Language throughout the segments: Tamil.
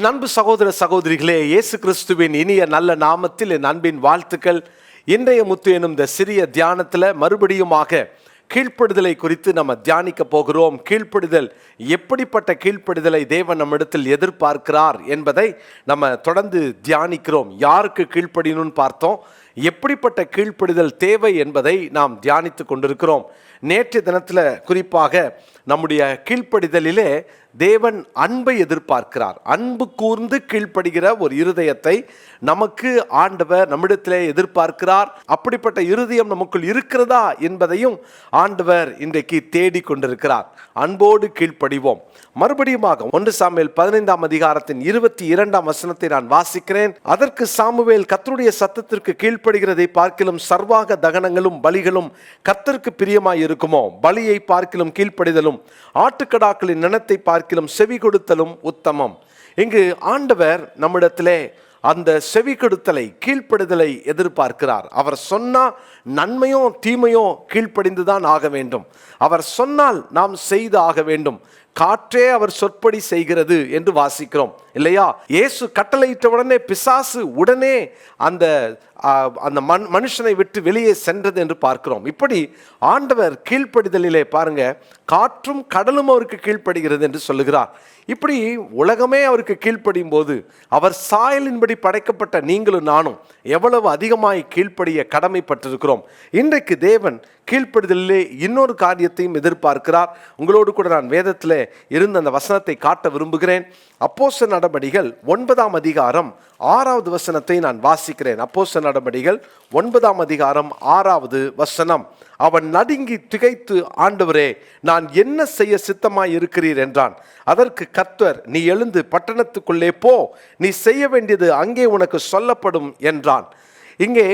என் அன்பு சகோதர சகோதரிகளே இயேசு கிறிஸ்துவின் இனிய நல்ல நாமத்தில் என் அன்பின் வாழ்த்துக்கள். இன்றைய முத்து எனும் இந்த சிறிய தியானத்தில் மறுபடியுமாக கீழ்ப்படுதலை குறித்து நம்ம தியானிக்க போகிறோம். கீழ்ப்படுதல் எப்படிப்பட்ட கீழ்ப்படுதலை தேவன் நம்மிடத்தில் எதிர்பார்க்கிறார் என்பதை நம்ம தொடர்ந்து தியானிக்கிறோம். யாருக்கு கீழ்ப்படினு பார்த்தோம்? எப்படிப்பட்ட கீழ்ப்படுதல் தேவை என்பதை நாம் தியானித்து கொண்டிருக்கிறோம். நேற்று தினத்தில் குறிப்பாக நம்முடைய கீழ்ப்படிதலிலே தேவன் அன்பை எதிர்பார்க்கிறார். அன்பு கூர்ந்து கீழ்ப்படுகிற ஒரு இருதயத்தை நமக்கு ஆண்டவர் நம்மிடத்திலே எதிர்பார்க்கிறார். அப்படிப்பட்ட இருதயம் நமக்குள் இருக்கிறதா என்பதையும் ஆண்டவர் இன்றைக்கு தேடிக் கொண்டிருக்கிறார். அன்போடு கீழ்ப்படிவோம். மறுபடியுமாக ஒன்று சாமியல் பதினைந்தாம் அதிகாரத்தின் இருபத்தி இரண்டாம் வசனத்தை நான் வாசிக்கிறேன். அதற்கு சாமுவேல் கத்தருடைய சத்தத்திற்கு கீழ்ப்படுகிறதை பார்க்கிலும் சர்வாக தகனங்களும் பலிகளும் கத்தருக்கு பிரியமாய் இருக்குமோ? பலியை பார்க்கிலும் கீழ்ப்படிதலும் ஆட்டுக்கடாக்களின் நினத்தை பார்க்கிலும் செவி கொடுத்தலும் உத்தமம். இங்கு ஆண்டவர் நம்மிடத்திலே அந்த செவி கொடுத்தலை கீழ்ப்படுதலை எதிர்பார்க்கிறார். அவர் சொன்னால் நன்மையும் தீமையும் கீழ்ப்படிந்து கீழ்ப்படிந்துதான் ஆக வேண்டும். அவர் சொன்னால் நாம் செய்து ஆக வேண்டும். காற்றே அவர் சொற்படி செய்கிறது என்று வாசிக்கிறோம் இல்லையா? இயேசு கட்டளையிட்ட உடனே பிசாசு உடனே அந்த அந்த மண் மனுஷனை விட்டு வெளியே சென்றது என்று பார்க்கிறோம். இப்படி ஆண்டவர் கீழ்ப்படிதலிலே பாருங்க காற்றும் கடலும் அவருக்கு கீழ்ப்படுகிறது என்று சொல்லுகிறார். இப்படி உலகமே அவருக்கு கீழ்ப்படியும் போது அவர் சாயலின்படி படைக்கப்பட்ட நீங்களும் நானும் எவ்வளவு அதிகமாய் கீழ்ப்படிய கடமைப்பட்டிருக்கிறோம். இன்றைக்கு தேவன் கீழ்ப்படுதலிலே இன்னொரு காரியத்தையும் எதிர்பார்க்கிறார். உங்களோடு கூட நான் வேதத்தில் இருந்த அந்த வசனத்தை காட்ட விரும்புகிறேன். அப்போச நடபடிகள் ஒன்பதாம் அதிகாரம் ஆறாவது வசனத்தை நான் வாசிக்கிறேன். அப்போச நடபடிகள் ஒன்பதாம் அதிகாரம் ஆறாவது வசனம். அவன் நடுங்கி திகைத்து ஆண்டவரே நான் என்ன செய்ய சித்தமாய் இருக்கிறீர் என்றான். அதற்கு கர்த்தர் நீ எழுந்து பட்டணத்துக்குள்ளே போ. நீ செய்ய வேண்டியது அங்கே உனக்கு சொல்லப்படும் என்றான். இங்கே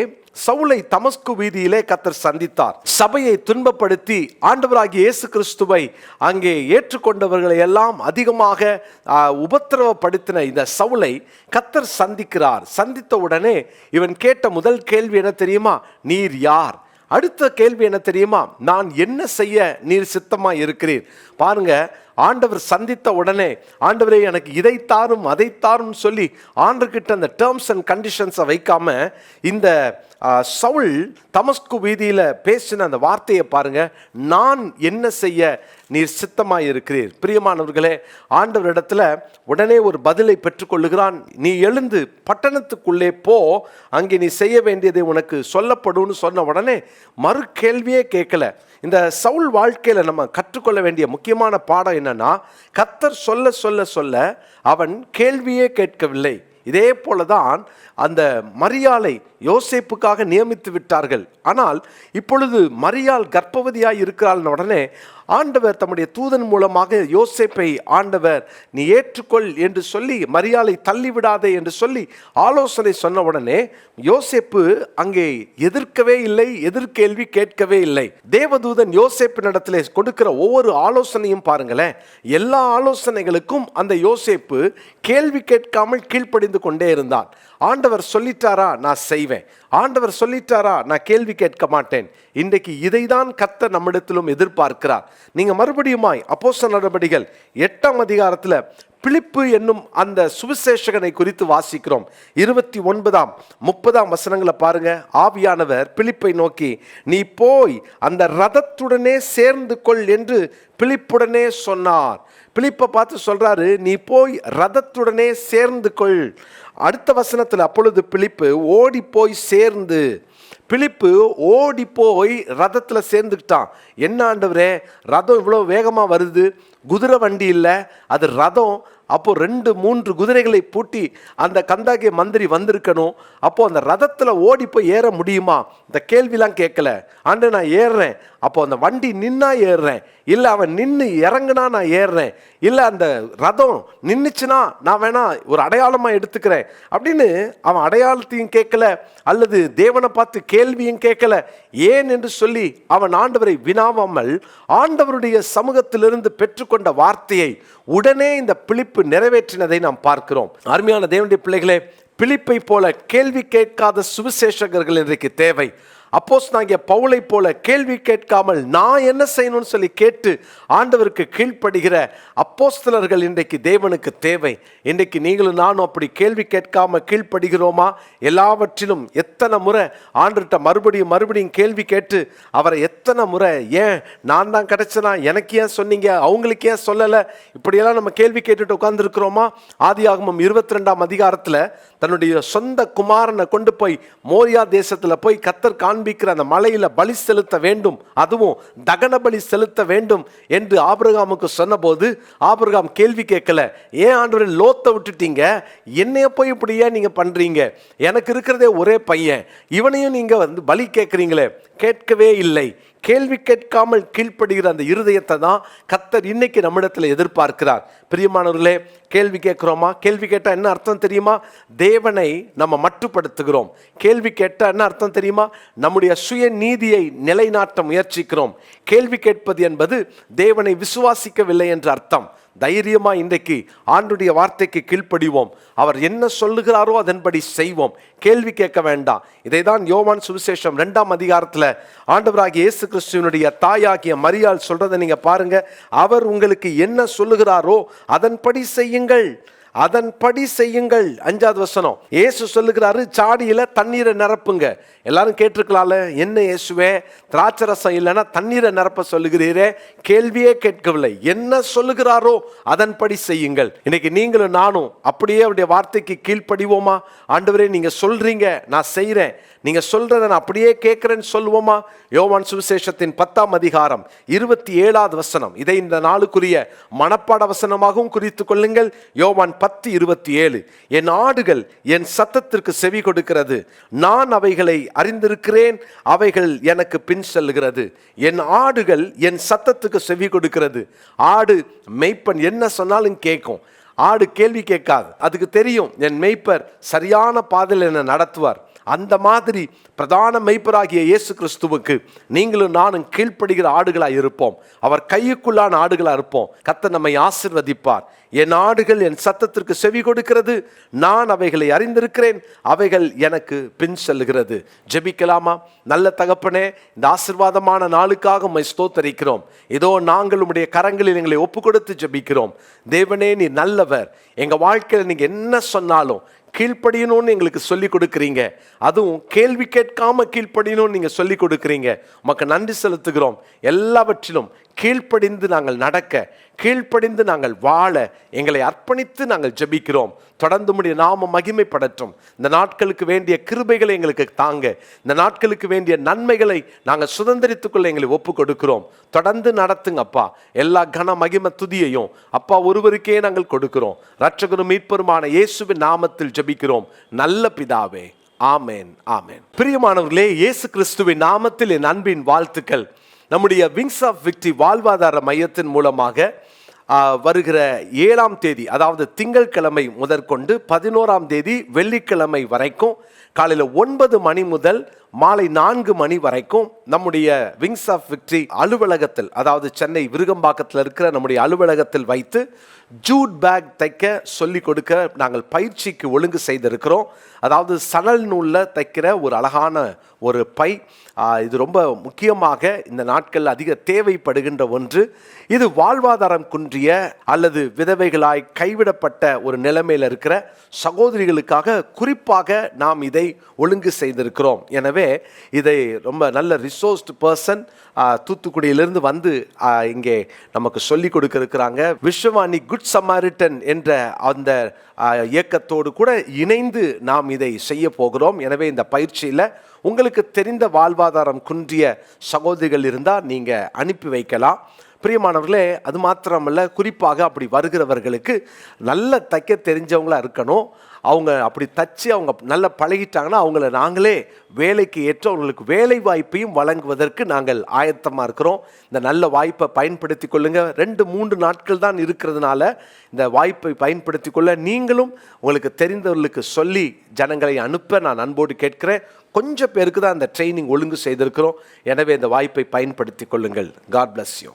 சவுலை தமஸ்கு வீதியிலே கத்தர் சந்தித்தார். சபையை துன்பப்படுத்தி ஆண்டவராகிய இயேசு கிறிஸ்துவை அங்கே ஏற்றுக்கொண்டவர்களை எல்லாம் அதிகமாக உபத்திரவப்படுத்தின இந்த சவுலை கத்தர் சந்திக்கிறார். சந்தித்த உடனே இவன் கேட்ட முதல் கேள்வி என்ன தெரியுமா? நீர் யார்? அடுத்த கேள்வி என்ன தெரியுமா? நான் என்ன செய்ய நீர் சித்தமா இருக்கிறீர்? பாருங்க ஆண்டவர் சந்தித்த உடனே ஆண்டவரே எனக்கு இதை தாரும் அதை தாரும் சொல்லி ஆண்டுகிட்ட அந்த டேர்ம்ஸ் அண்ட் கண்டிஷன்ஸை வைக்காம இந்த சவுல் தமஸ்கு வீதியில் பேசின அந்த வார்த்தையை பாருங்க. நான் என்ன செய்ய நீர் சித்தமாக இருக்கிறீர் பிரியமானவர்களே ஆண்டவரிடத்துல உடனே ஒரு பதிலை பெற்றுக்கொள்ளுகிறான். நீ எழுந்து பட்டணத்துக்குள்ளே போ அங்கே நீ செய்ய வேண்டியதை உனக்கு சொல்லப்படும்னு சொன்ன உடனே மறு கேள்வியே கேட்கல. இந்த சவுல் வாழ்க்கையில் நம்ம கற்றுக்கொள்ள வேண்டிய முக்கியமான பாடம் என்னன்னா கத்தர் சொல்ல சொல்ல சொல்ல அவன் கேள்வியே கேட்கவில்லை. இதே போல தான் அந்த மரியாளை யோசேப்புக்காக நியமித்து விட்டார்கள். ஆனால் இப்பொழுது மரியாள் கர்ப்பவதியாய் இருக்கிறாள் உடனே ஆண்டவர் தம்முடைய தூதன் மூலமாக யோசேப்பை ஆண்டவர் நீ ஏற்றுக்கொள் என்று சொல்லி மரியாளை தள்ளிவிடாதே என்று சொல்லி ஆலோசனை சொன்ன உடனே யோசேப்பு அங்கே எதிர்க்கவே இல்லை எதிர்கேள்வி கேட்கவே இல்லை. தேவதூதன் யோசேப்பினிடத்திலே கொடுக்கிற ஒவ்வொரு ஆலோசனையும் பாருங்களேன். எல்லா ஆலோசனைகளுக்கும் அந்த யோசேப்பு கேள்வி கேட்காமல் கீழ்ப்படிந்து கொண்டே இருந்தான். ஆண்டவர் சொல்லிட்டாரா? நான் செய்வேன். ஆண்டவர் சொல்லிட்டாரா? நான் கேள்வி கேட்க மாட்டேன். இன்றைக்கு இதை தான் கத்த நம்மிடத்திலும் எதிர்பார்க்கிறார். நீங்கள் மறுபடியுமாய் அப்போச நடவடிகள் எட்டாம் அதிகாரத்தில் பிழிப்பு என்னும் அந்த சுவிசேஷகனை குறித்து வாசிக்கிறோம். இருபத்தி ஒன்பதாம் முப்பதாம் வசனங்களை பாருங்க. ஆவியானவர் பிழிப்பை நோக்கி நீ போய் அந்த ரதத்துடனே சேர்ந்து கொள் என்று பிழிப்புடனே சொன்னார். பிழிப்பை பார்த்து சொல்றாரு நீ போய் ரதத்துடனே சேர்ந்து கொள். அடுத்த வசனத்தில் அப்பொழுது பிலிப்பு ஓடி போய் சேர்ந்து பிலிப்பு ஓடி போய் ரதத்தில் சேர்ந்துக்கிட்டான். என்ன ஆண்டவரே ரதம் இவ்வளோ வேகமாக வருது குதிரை வண்டி இல்லை அது ரதம். அப்போது ரெண்டு மூன்று குதிரைகளை பூட்டி அந்த கந்தாகிய மந்திரி வந்திருக்கணும். அப்போது அந்த ரதத்தில் ஓடி போய் ஏற முடியுமா? இந்த கேள்விலாம் கேட்கல. ஆண்டு நான் ஏறுறேன். அப்போ அந்த வண்டி நின்னா ஏறுறேன். இல்லை அவன் நின்று இறங்குனா நான் ஏறுறேன். இல்லை அந்த ரதம் நின்றுச்சுன்னா நான் வேணா ஒரு அடையாளமாக எடுத்துக்கிறேன். அப்படின்னு அவன் அடையாளத்தையும் கேட்கல அல்லது தேவனை பார்த்து கேள்வியும் கேட்கல. ஏன் என்று சொல்லி அவன் ஆண்டவரை வினாவாமல் ஆண்டவருடைய சமூகத்திலிருந்து பெற்றுக்கொண்ட வார்த்தையை உடனே இந்த பிழிப்பு நிறைவேற்றினதை நாம் பார்க்கிறோம். அருமையான தேவனுடைய பிள்ளைகளே பிழிப்பை போல கேள்வி கேட்காத சுவிசேஷகர்கள் இன்றைக்கு தேவை. அப்போஸ் நாங்கள் பவுலை போல கேள்வி கேட்காமல் நான் என்ன செய்யணும்னு சொல்லி கேட்டு ஆண்டவருக்கு கீழ்ப்படுகிற அப்போஸ்தலர்கள் இன்றைக்கு தேவனுக்கு தேவை. இன்றைக்கு நீங்களும் நானும் அப்படி கேள்வி கேட்காம கீழ்ப்படுகிறோமா? எல்லாவற்றிலும் எத்தனை முறை ஆண்டுகிட்ட மறுபடியும் மறுபடியும் கேள்வி கேட்டு அவரை எத்தனை முறை ஏன் நான் தான் கிடைச்சனா? எனக்கு ஏன் சொன்னீங்க? அவங்களுக்கு ஏன் சொல்லலை? இப்படியெல்லாம் நம்ம கேள்வி கேட்டுட்டு உட்காந்துருக்கிறோமா ஆதியாகமம் இருபத்தி ரெண்டாம் அதிகாரத்தில் தன்னுடைய சொந்த குமாரனை கொண்டு போய் மோரியா தேசத்தில் போய் கத்தர் காண்பிக்கிற அந்த மலையில் பலி செலுத்த வேண்டும் அதுவும் தகன பலி செலுத்த வேண்டும் என்று ஆபிரகாமுக்கு சொன்னபோது ஆபிரகாம் கேள்வி கேட்கல. ஏன் ஆண்டவரே லோத்தை விட்டுட்டீங்க? என்னைய போய் இப்படி ஏன் பண்ணுறீங்க எனக்கு இருக்கிறதே ஒரே பையன். இவனையும் நீங்கள் வந்து பலி கேட்குறீங்களே. கேட்கவே இல்லை. கேள்வி கேட்காமல் கீழ்ப்படுகிற அந்த இருதயத்தை தான் கத்தர் இன்னைக்கு நம்மிடத்தில் எதிர்பார்க்கிறார். பிரியமானவர்களே கேள்வி கேட்குறோமா? கேள்வி கேட்டால் என்ன அர்த்தம் தெரியுமா? தேவனை நம்ம மட்டுப்படுத்துகிறோம். கேள்வி கேட்டால் என்ன அர்த்தம் தெரியுமா? நம்முடைய சுய நீதியை நிலைநாட்ட முயற்சிக்கிறோம். கேள்வி கேட்பது என்பது தேவனை விசுவாசிக்கவில்லை என்ற அர்த்தம். தைரியமாக இன்றைக்கு ஆண்டுடைய வார்த்தைக்கு கீழ்ப்படிவோம். அவர் என்ன சொல்லுகிறாரோ அதன்படி செய்வோம். கேள்வி கேட்க வேண்டாம். இதை தான் யோவான் சுவிசேஷம் ரெண்டாம் அதிகாரத்தில் ஆண்டவராகிய இயேசு கிறிஸ்துவனுடைய தாயாகிய மரியாள் சொல்கிறத நீங்கள் பாருங்க. அவர் உங்களுக்கு என்ன சொல்லுகிறாரோ அதன்படி செய்யுங்கள். அதன்படி செய்யுங்கள். அஞ்சாவது வசனம். இயேசு சொல்லுகிறாரு சாடியில் தண்ணீரை நிரப்புங்க. எல்லாரும் கேட்டிருக்கலாம்ல என்ன இயேசுவே? திராட்சை ரசம் இல்லைன்னா தண்ணீரை நிரப்ப சொல்லுகிறீரே? கேள்வியே கேட்கவில்லை. என்ன சொல்லுகிறாரோ அதன்படி செய்யுங்கள். இன்னைக்கு நீங்களும் நானும் அப்படியே அவருடைய வார்த்தைக்கு கீழ்ப்படிவோமா? ஆண்டவரே நீங்கள் சொல்கிறீங்க நான் செய்கிறேன் நீங்கள் சொல்கிறத நான் அப்படியே கேட்குறேன்னு சொல்லுவோமா? யோவான் சுவிசேஷத்தின் பத்தாம் அதிகாரம் இருபத்தி ஏழாவது வசனம். இதை இந்த நாளுக்குரிய மனப்பாட வசனமாகவும் குறித்து கொள்ளுங்கள். யோவான் பத்து இருபத்தி ஏழு. என் ஆடுகள் என் சத்தத்திற்கு செவி கொடுக்கிறது. நான் அவைகளை அறிந்திருக்கிறேன் அவைகள் எனக்கு பின் செல்கிறது. என் ஆடுகள் என் சத்தத்துக்கு செவி கொடுக்கிறது. ஆடு மெய்ப்பன் என்ன சொன்னாலும் கேட்கும். ஆடு கேள்வி கேட்காது. அதுக்கு தெரியும் என் மெய்ப்பர் சரியான பாதையில் என்னை நடத்துவார். அந்த மாதிரி பிரதான மெய்ப்பராகிய இயேசு கிறிஸ்துவுக்கு நீங்களும் நானும் கீழ்ப்படுகிற ஆடுகளாக இருப்போம். அவர் கையுக்குள்ளான ஆடுகளாக இருப்போம். கத்த நம்மை ஆசிர்வதிப்பார். என் ஆடுகள் என் சத்தத்திற்கு செவி கொடுக்கிறது. நான் அவைகளை அறிந்திருக்கிறேன். அவைகள் எனக்கு பின் செல்லுகிறது. ஜெபிக்கலாமா? நல்ல தகப்பனே இந்த ஆசிர்வாதமான நாளுக்காக உம்மை ஸ்தோத்தரிக்கிறோம். இதோ நாங்கள் உம்முடைய கரங்களில் எங்களை ஒப்பு கொடுத்து ஜெபிக்கிறோம். தேவனே நீ நல்லவர். எங்கள் வாழ்க்கையில் நீங்கள் என்ன சொன்னாலும் கீழ்ப்படியணும்னு எங்களுக்கு சொல்லிக் கொடுக்குறீங்க. அதுவும் கேள்வி கேட்காம கீழ்ப்படியணும்னு நீங்கள் சொல்லிக் கொடுக்குறீங்க. உமக்கு நன்றி செலுத்துகிறோம். எல்லாவற்றிலும் கீழ்ப்படிந்து நாங்கள் நடக்க கீழ்ப்படிந்து நாங்கள் வாழ எங்களை அர்ப்பணித்து நாங்கள் ஜெபிக்கிறோம். தொடர்ந்து முடிய நாம மகிமைப்படட்டும். இந்த நாட்களுக்கு வேண்டிய கிருபைகளை எங்களுக்கு தாங்க. இந்த நாட்களுக்கு வேண்டிய நன்மைகளை நாங்கள் சுதந்திரித்துக்கொள்ள எங்களை ஒப்பு கொடுக்கிறோம் தொடர்ந்து நடத்துங்க அப்பா. எல்லா கன மகிம துதியையும் அப்பா ஒருவருக்கே நாங்கள் கொடுக்கிறோம். ரட்சகரும் மீட்பருமான இயேசுவின் நாமத்தில் ஜெபிக்கிறோம். நல்ல பிதாவே. ஆமேன் ஆமேன். பிரியமானவர்களே இயேசு கிறிஸ்துவின் நாமத்தில் என் அன்பின் வாழ்த்துக்கள். நம்முடைய விங்ஸ் ஆஃப் விக்டி வாழ்வாதார மையத்தின் மூலமாக வருகிற ஏழாம் தேதி அதாவது திங்கட்கிழமை முதற்கொண்டு பதினோராம் தேதி வெள்ளிக்கிழமை வரைக்கும் காலையில் ஒன்பது மணி முதல் மாலை நான்கு மணி வரைக்கும் நம்முடைய விங்ஸ் ஆஃப் விக்ட்ரி அலுவலகத்தில் அதாவது சென்னை விருகம்பாக்கத்தில் இருக்கிற நம்முடைய அலுவலகத்தில் வைத்து ஜூட் பேக் தைக்க சொல்லி கொடுக்க நாங்கள் பயிற்சிக்கு ஒழுங்கு செய்திருக்கிறோம். அதாவது சணல் நூலில் தைக்கிற ஒரு அழகான ஒரு பை. இது ரொம்ப முக்கியமாக இந்த நாட்கள் அதிக தேவைப்படுகின்ற ஒன்று. இது வாழ்வாதாரம் குன்றிய அல்லது விதவைகளாய் கைவிடப்பட்ட ஒரு நிலைமையில் இருக்கிற சகோதரிகளுக்காக குறிப்பாக நாம் இதை ஒழுங்கு செய்திருக்கிறோம். எனவே இதை ரொம்ப நல்ல ரிசோர்ஸ்டு பர்சன் தூத்துக்குடியிலிருந்து வந்து இங்கே நமக்கு சொல்லி கொடுக்கிருக்கிறாங்க. விஸ்வவாணி குட் சமாரிட்டன் என்ற அந்த இயக்கத்தோடு கூட இணைந்து நாம் இதை செய்ய போகிறோம். எனவே இந்த பயிற்சியில் உங்களுக்கு தெரிந்த வாழ்வாதாரம் குன்றிய சகோதரிகள் இருந்தால் நீங்கள் அனுப்பி வைக்கலாம். பிரியமானவர்களே அது மாத்திரமல்ல குறிப்பாக அப்படி வருகிறவர்களுக்கு நல்ல தைக்க தெரிஞ்சவங்களா இருக்கணும். அவங்க அப்படி தச்சு அவங்க நல்லா பழகிட்டாங்கன்னா அவங்கள நாங்களே வேலைக்கு ஏற்ற அவங்களுக்கு வேலை வாய்ப்பையும் வழங்குவதற்கு நாங்கள் ஆயத்தமாக இருக்கிறோம். இந்த நல்ல வாய்ப்பை பயன்படுத்தி கொள்ளுங்கள் ரெண்டு மூன்று நாட்கள் தான் இருக்கிறதுனால இந்த வாய்ப்பை பயன்படுத்தி கொள்ள நீங்களும் உங்களுக்கு தெரிந்தவர்களுக்கு சொல்லி ஜனங்களை அனுப்ப நான் அன்போடு கேட்கிறேன். கொஞ்சம் பேருக்கு தான் அந்த ட்ரைனிங் ஒழுங்கு செய்திருக்கிறோம். எனவே இந்த வாய்ப்பை பயன்படுத்தி கொள்ளுங்கள். God bless you